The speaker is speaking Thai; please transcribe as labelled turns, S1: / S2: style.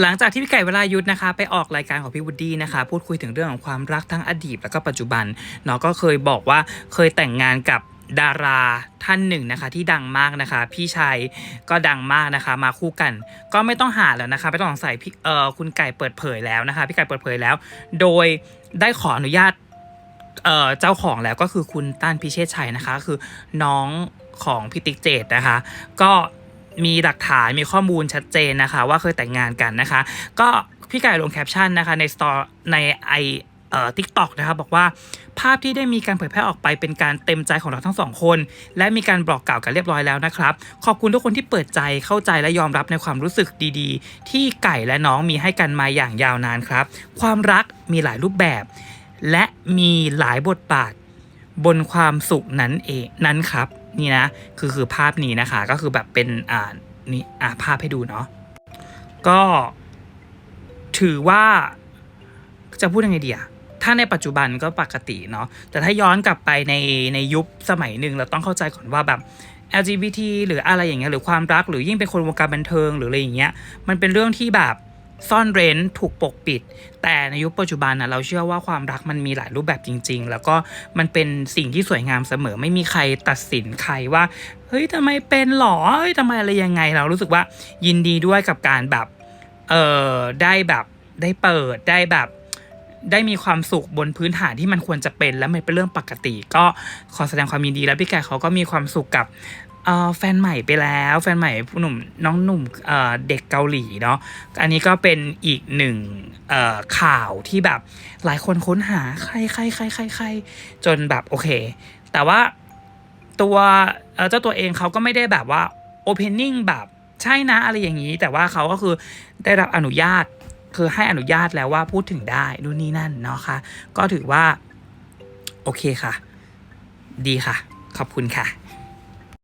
S1: หลังจากที่พี่ไก่เวลายุทธนะคะ ไปออกรายการของพี่วูดดี้นะคะ พูดคุยถึงเรื่องของความรักทั้งอดีตแล้วก็ปัจจุบันเนาะก็เคยบอกว่าเคยแต่งงานกับดาราท่านหนึ่งนะคะที่ดังมากนะคะ พี่ชายก็ดังมากนะคะ มาคู่กัน ก็ไม่ต้องหาแล้วนะคะไม่ต้องสงสัยพี่เออคุณไก่เปิดเผยแล้วนะคะ พี่ไก่เปิดเผยแล้ว โดยได้ขออนุญาตเอ่อเจ้าของแล้วก็คือคุณต้านพิเชษชัยนะคะก็คือน้องของพี่ติ๊กเจดนะคะ ก็ มีหลักฐานมีข้อมูลชัดเจนนะคะ ว่าเคยแต่งงานกันนะคะ ก็พี่ไก่ลงแคปชั่นนะคะในสตอในไอเอ่อทิกตอกนะคะบอกว่าภาพที่ได้มีการเผยแพร่ออกไปเป็นการเต็มใจของเราทั้งสองคน และมีการบอกกล่าวกันเรียบร้อยแล้วนะครับ ขอบคุณทุกคนที่เปิดใจเข้าใจและยอมรับในความรู้สึกดีๆ ที่ไก่และน้องมีให้กันมาอย่างยาวนานครับ ความรักมีหลายรูปแบบ และมีหลายบทบาท บนความสุขนั้นเองนั้นครับ นี่นะคือคือภาพนี้นะคะ ก็คือแบบเป็นอ่านี่อ่าภาพให้ดูเนาะก็ถือว่าจะพูดยังไงดีอะถ้าในปัจจุบันก็ปกติเนาะแต่ถ้าย้อนกลับไปในในยุคสมัยหนึ่งเราต้องเข้าใจก่อนว่าแบบ LGBT หรืออะไรอย่างเงี้ยหรือความรักหรือยิ่งเป็นคนวงการบันเทิงหรืออะไรอย่างเงี้ยมันเป็นเรื่องที่แบบ ซ่อนเร้นถูกปกปิด แต่ในยุคปัจจุบันนะเราเชื่อว่าความรักมันมีหลายรูปแบบจริง ๆ แล้วก็มันเป็นสิ่งที่สวยงามเสมอไม่มีใครตัดสินใครว่าเฮ้ยทำไมเป็นหรอเฮ้ยทำไมอะไรยังไงเรารู้สึกว่ายินดีด้วยกับการแบบเออได้แบบได้เปิดได้แบบได้มีความสุขบนพื้นฐานที่มันควรจะเป็นและมันเป็นเรื่องปกติ ก็ขอแสดงความยินดีแล้วพี่ไก่เขาก็มีความสุขกับ เอ่อแฟนใหม่ไปแล้วแฟนใหม่ผู้หนุ่มน้องหนุ่มเอ่อเด็กเกาหลีเนาะอันนี้ก็เป็นอีกหนึ่งเอ่อข่าวที่แบบหลายคนค้นหาใครใครใครใครใครจนแบบโอเค แต่ว่าตัวเจ้าตัวเองเขาก็ไม่ได้แบบว่า opening แบบใช่นะอะไรอย่างนี้ แต่ว่าเขาก็คือได้รับอนุญาตคือให้อนุญาตแล้วว่าพูดถึงได้นู่นนี่นั่นเนาะค่ะก็ถือว่า โอเคค่ะ ดีค่ะ ขอบคุณค่ะ